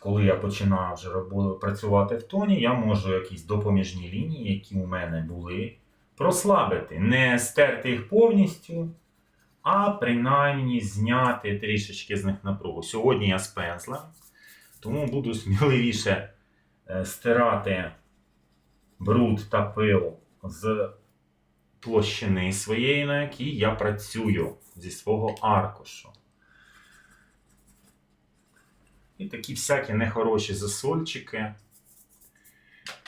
Коли я починаю вже працювати в тоні, я можу якісь допоміжні лінії, які у мене були, прослабити. Не стерти їх повністю, а принаймні зняти трішечки з них напругу. Сьогодні я з пензлем, тому буду сміливіше е, стирати бруд та пил з площини своєї, на якій я працюю зі свого аркушу. І такі всякі нехороші засольчики,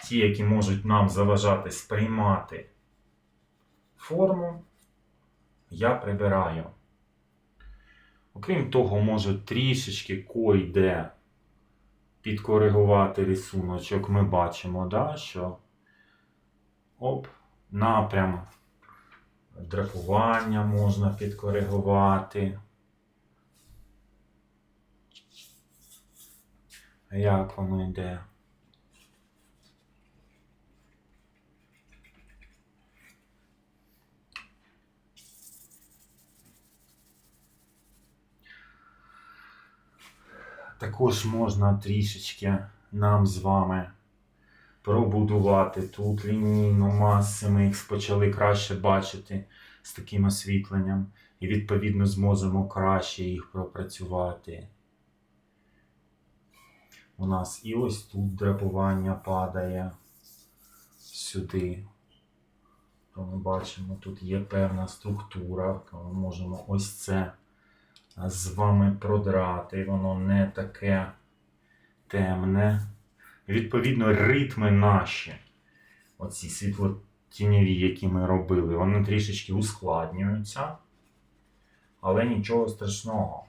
ті, які можуть нам заважати сприймати форму, я прибираю. Окрім того, можу трішечки койде підкоригувати рисуночок. Ми бачимо, да, що оп, напрям драпування можна підкоригувати. Як воно йде? Також можна трішечки нам з вами пробудувати тут лінійну маси. Ми їх почали краще бачити з таким освітленням, і відповідно зможемо краще їх пропрацювати. У нас і ось тут драпування падає сюди. То ми бачимо, тут є певна структура, то ми можемо ось це з вами продрати. Воно не таке темне. Відповідно, ритми наші, оці світлотіньові, які ми робили, вони трішечки ускладнюються, але нічого страшного.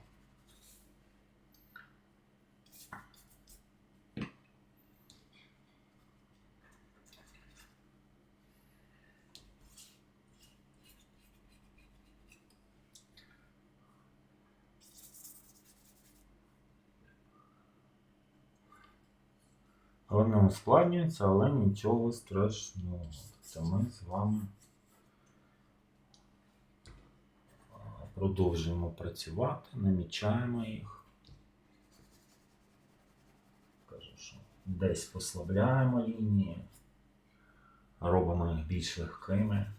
Вони ускладнюються, але нічого страшного. Це ми з вами продовжуємо працювати, намічаємо їх. Кажу, що десь послабляємо лінії, робимо їх більш легкими.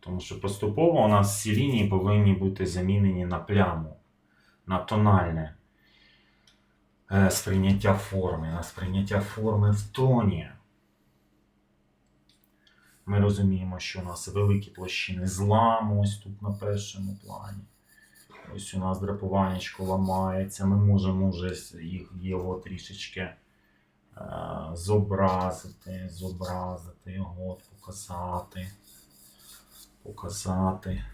Тому що поступово у нас всі лінії повинні бути замінені на пляму на тональне е, сприйняття форми, на сприйняття форми в тоні. Ми розуміємо, що у нас великі площини зламу ось тут на першому плані. Ось у нас драпуваннячко ламається. Ми можемо вже його трішечки е, зобразити, зобразити його, показати, показати.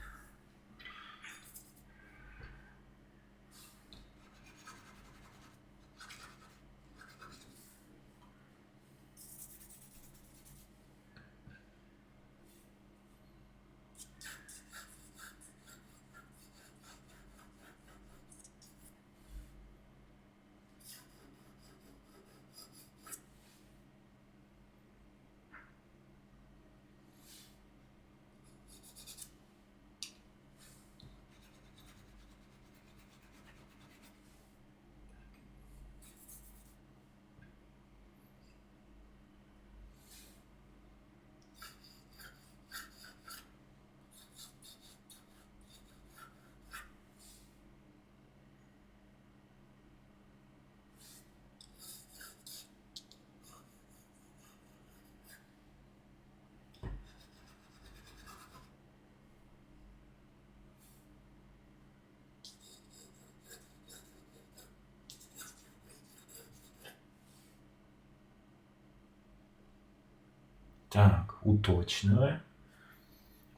Так, уточнили.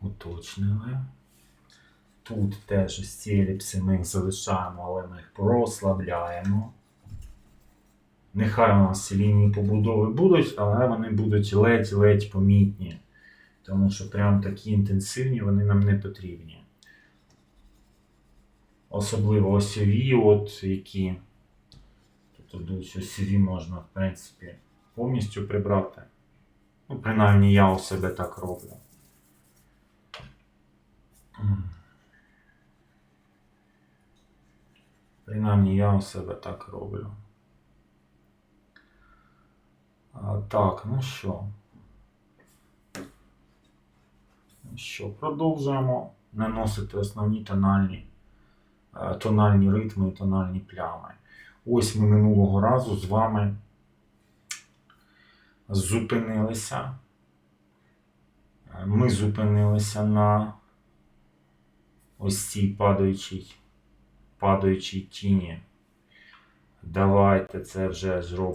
Уточнили. Тут теж ось ці еліпси ми їх залишаємо, але ми їх прослабляємо. Нехай у нас лінії побудови будуть, але вони будуть ледь-ледь помітні. Тому що прям такі інтенсивні вони нам не потрібні. Особливо осьові, от які. Тут ідуть осьові можна, в принципі, повністю прибрати. Ну, принаймні я у себе так роблю. Принаймні я у себе так роблю. А, так, ну що. Ну Що, продовжуємо наносити основні тональні, е, тональні ритми і тональні плями. Ось ми минулого разу з вами зупинилися. Ми зупинилися на ось цій падаючій, падаючій тіні. Давайте це вже зробимо.